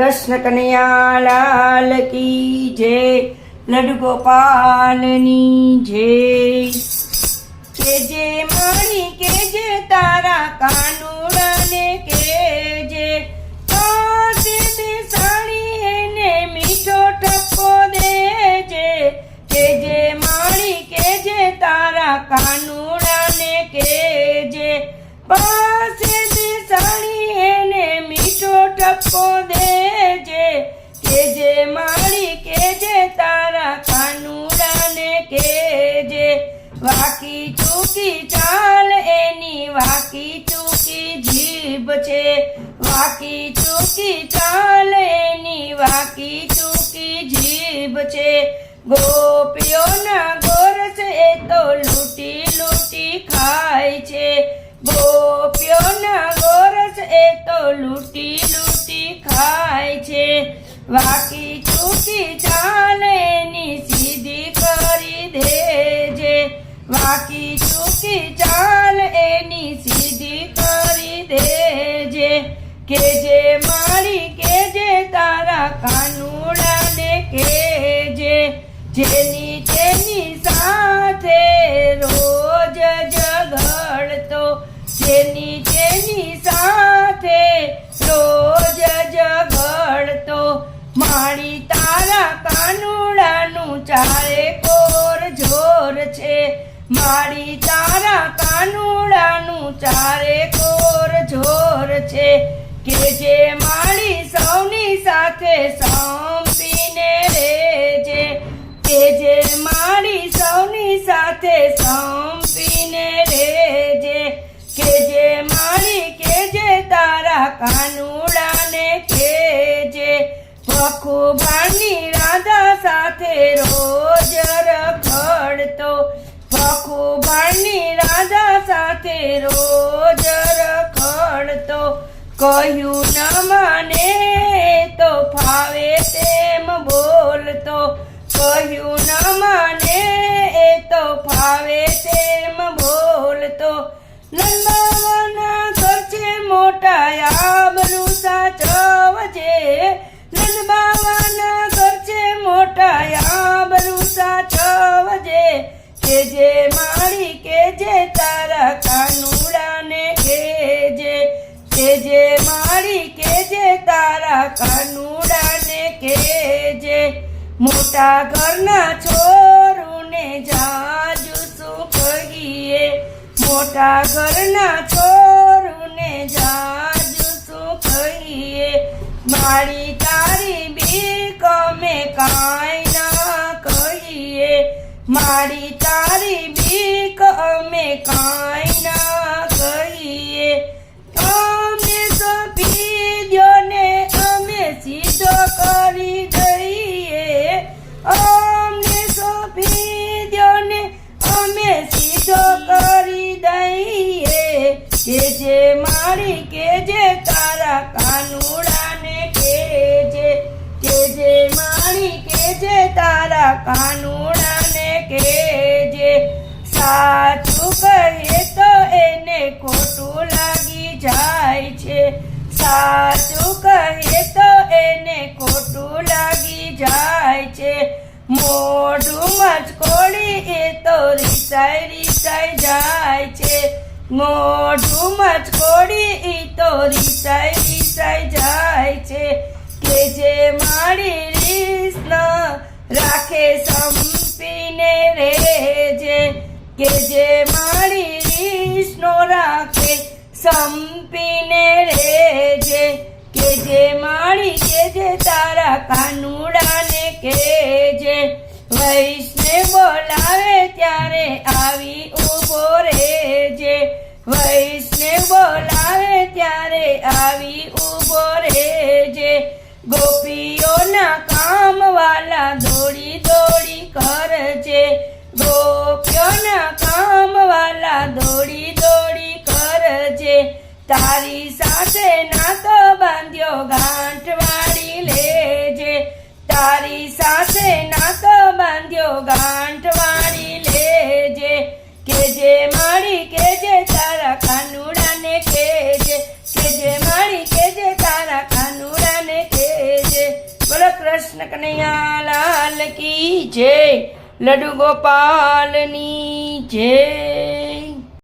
કૃષ્ણ કનૈયાલાલ કી જય. લડુ ગોપાલની જય. કે જે માણી કે જે તારા કાનુડાને કે જે. બેસાડી એને મીઠો ટપકો દેજે કે જે માણી કે જે તારા કાનુડાને કે જે. પાસે બેસાડી એને મીઠો ટપકો દેજે વાકી ચૂકી ચાલેની વાકી ચૂકી જીભ છે. ગોપીઓના ગોરસ એ તો લૂટી લૂટી ખાય છે. ગોપીઓના ગોરસ એ તો લૂટી લૂટી ખાય છે. વાકી ચૂકી ચાલેની સીધી કરી દેજે વાકી ચૂકી કે જે મારી કે જે તારા કાનુડાને કે જે જેની તેની સાથે રોજ ઝઘડતો, જેની તેની સાથે રોજ ઝઘડતો. મારી તારા કાનુડાનું ચારે કોર જોર છે. મારી તારા કાનુડાનું ચારે કોર જોર છે. કે જે મારી સૌની સાથે સંપીને રેજે કે જે મારી સૌની સાથે સંપીને રેજે કે જે મારી, કે જે તારા કાનુડાને કેજે ભખુબાની રાધા સાથે રોજ રખડતો ભખુબાની રાધા સાથે રોજ રખડતો કહ્યું ન મને તો ફાવે તેમ બોલતો. કહ્યું ન મને એ તો ફાવે તેમ બોલતો. લંબાવાના ખર્ચે મોટા આબરૂ સાચવજે માળી કેજે તારા કાનુડાને કેજે. મોટા ઘરના છોરુને જાજુ શું કહીએ? મોટા ઘરના છોરુને જાજુ શું કહીએ? મારી તારી બીક અમે કાંઈ ના કહીએ. મારી તારી બીક અમે કાંઈ કે જે મારી કેજે તારા કાનુડાને કેજે કેજે મારી કેજે તારા કાનુડાને કેજે સાચું કહે તો એને ખોટું લાગી જાય છે. સાચું કહે તો એને ખોટું લાગી જાય છે. મોઢું મચકોડી એ તો રીસાઈ રીસાઈ જાય છે. મોઢું મચકોડી એ તો રીસાઈ રીસાઈ જાય છે કે જે મારી રીસન રાખે સંપીને રેજે, કે જે મારી રીસનો રાખે સંપીને રેજે, કે જે માળી કે જે તારા કાનુડાને કે જે વૈષ્ણવ બોલાવે ત્યારે આવી ઊભો રેજે. વૈષ્ણવ બોલાવે ત્યારે આવી ઊભો રહેજે. ગોપીઓના કામ વાલા દોડી દોડી કરજે. ગોપીઓના કામ વાલા દોડી દોડી કરજે. તારી સાથે નાતો બાંધ્યો ગાંઠ વાળી લેજે. તારી સાથે નાતો બાંધ્યો ગાંઠ કનૈયા લાલ કી જય. લડુ ગોપાલની જય.